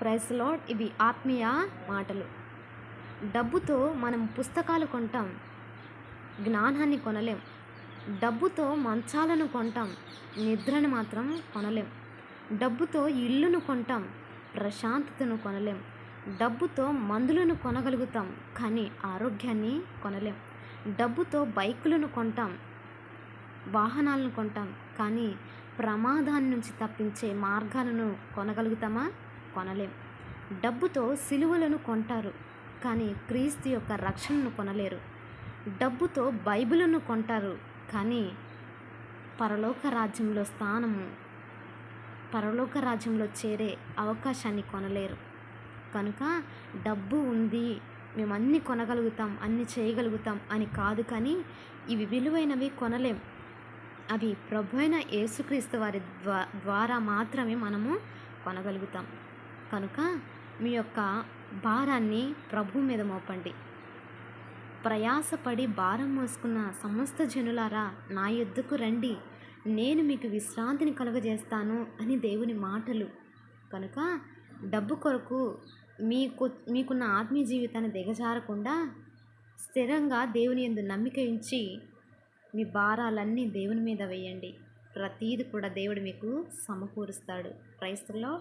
ప్రైస్లో ఇవి ఆత్మీయ మాటలు. డబ్బుతో మనం పుస్తకాలు కొంటాం జ్ఞానాన్ని కొనలేం. డబ్బుతో మంచాలను కొంటాం నిద్రను మాత్రం కొనలేం. డబ్బుతో ఇల్లును కొంటాం ప్రశాంతతను కొనలేం. డబ్బుతో మందులను కొనగలుగుతాం కానీ ఆరోగ్యాన్ని కొనలేం. డబ్బుతో బైకులను కొంటాం వాహనాలను కొంటాం కానీ ప్రమాదాన్ని నుంచి తప్పించే మార్గాలను కొనగలుగుతామా? కొనలేం. డబ్బుతో సిలువలను కొంటారు కానీ క్రీస్తు యొక్క రక్షణను కొనలేరు. డబ్బుతో బైబిలును కొంటారు కానీ పరలోక రాజ్యంలో స్థానము పరలోక రాజ్యంలో చేరే అవకాశాన్ని కొనలేరు. కనుక డబ్బు ఉంది మేము అన్నీ కొనగలుగుతాం అన్నీ చేయగలుగుతాం అని కాదు కానీ ఇవి విలువైనవి కొనలేం. అవి ప్రభు అయిన యేసుక్రీస్తు వారి ద్వారా మాత్రమే మనము కొనగలుగుతాం. కనుక మీ యొక్క భారాన్ని ప్రభు మీద మోపండి. ప్రయాసపడి భారం మోసుకున్న సమస్త జనులారా నా యొద్దకు రండి. నేను మీకు విశ్రాంతిని కలుగజేస్తాను అని దేవుని మాటలు. కనుక డబ్బు కొరకు మీకు మీకున్న ఆత్మీయ జీవితాన్ని దిగజారకుండా స్థిరంగా దేవుని యందు నమ్మిక ఉంచి మీ భారాలన్నీ దేవుని మీద వేయండి. ప్రతీది కూడా దేవుడు మీకు సమకూరుస్తాడు. క్రైస్తవులో